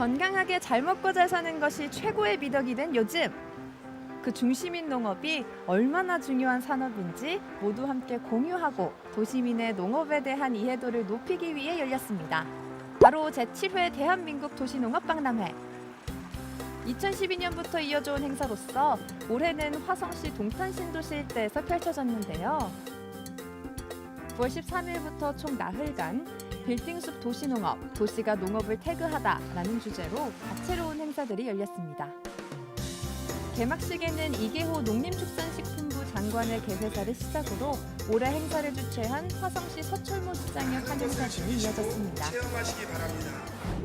건강하게 잘 먹고 잘 사는 것이 최고의 미덕이 된 요즘. 그 중심인 농업이 얼마나 중요한 산업인지 모두 함께 공유하고 도시민의 농업에 대한 이해도를 높이기 위해 열렸습니다. 바로 제7회 대한민국 도시농업박람회. 2012년부터 이어져 온 행사로서 올해는 화성시 동탄 신도시 일대에서 펼쳐졌는데요. 9월 13일부터 총 나흘간 빌딩숲 도시농업, 도시가 농업을 태그하다라는 주제로 다채로운 행사들이 열렸습니다. 개막식에는 이계호 농림축산식품부 장관의 개회사를 시작으로 올해 행사를 주최한 화성시 서철모 시장의 환영사 등이 이어졌습니다.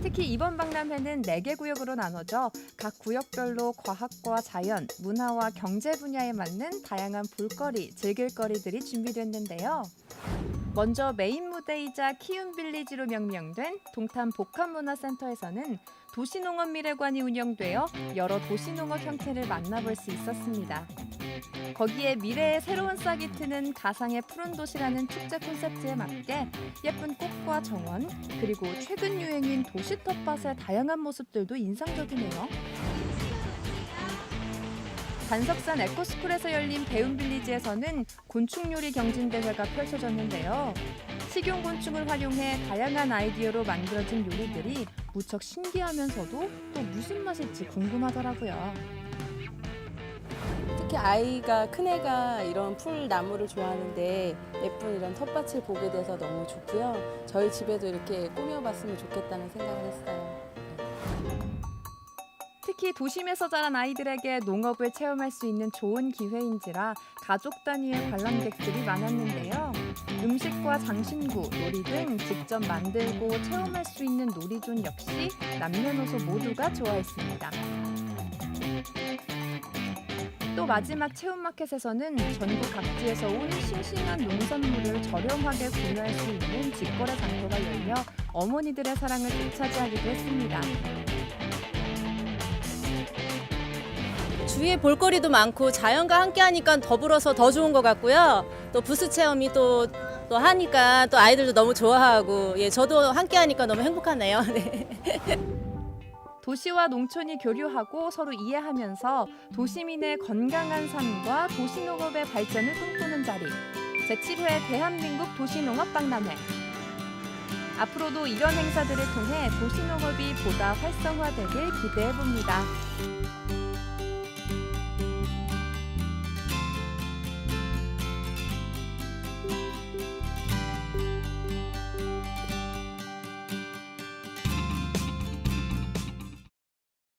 특히 이번 박람회는 4개 구역으로 나눠져 각 구역별로 과학과 자연, 문화와 경제 분야에 맞는 다양한 볼거리, 즐길거리들이 준비됐는데요. 먼저 메인 무대이자 키움 빌리지로 명명된 동탄 복합문화센터에서는 도시농업 미래관이 운영되어 여러 도시농업 형태를 만나볼 수 있었습니다. 거기에 미래의 새로운 싹이 트는 가상의 푸른 도시라는 축제 콘셉트에 맞게 예쁜 꽃과 정원, 그리고 최근 유행인 도시 텃밭의 다양한 모습들도 인상적이네요. 단석산 에코스쿨에서 열린 배움빌리지에서는 곤충 요리 경진대회가 펼쳐졌는데요. 식용 곤충을 활용해 다양한 아이디어로 만들어진 요리들이 무척 신기하면서도 또 무슨 맛일지 궁금하더라고요. 특히 아이가 큰애가 이런 풀 나무를 좋아하는데 예쁜 이런 텃밭을 보게 돼서 너무 좋고요. 저희 집에도 이렇게 꾸며봤으면 좋겠다는 생각을 했어요. 특히 도심에서 자란 아이들에게 농업을 체험할 수 있는 좋은 기회인지라 가족 단위의 관람객들이 많았는데요. 음식과 장신구, 놀이 등 직접 만들고 체험할 수 있는 놀이존 역시 남녀노소 모두가 좋아했습니다. 또 마지막 체험마켓에서는 전국 각지에서 온 싱싱한 농산물을 저렴하게 구매할 수 있는 직거래 장터가 열려 어머니들의 사랑을 되찾이하기도 했습니다. 주위에 볼거리도 많고 자연과 함께 하니까 더불어서 더 좋은 것 같고요. 또 부스 체험이 또, 또 하니까 또 아이들도 너무 좋아하고, 예, 저도 함께 하니까 너무 행복하네요. 네. 도시와 농촌이 교류하고 서로 이해하면서 도시민의 건강한 삶과 도시농업의 발전을 꿈꾸는 자리. 제7회 대한민국 도시농업 박람회. 앞으로도 이런 행사들을 통해 도시농업이 보다 활성화되길 기대해 봅니다.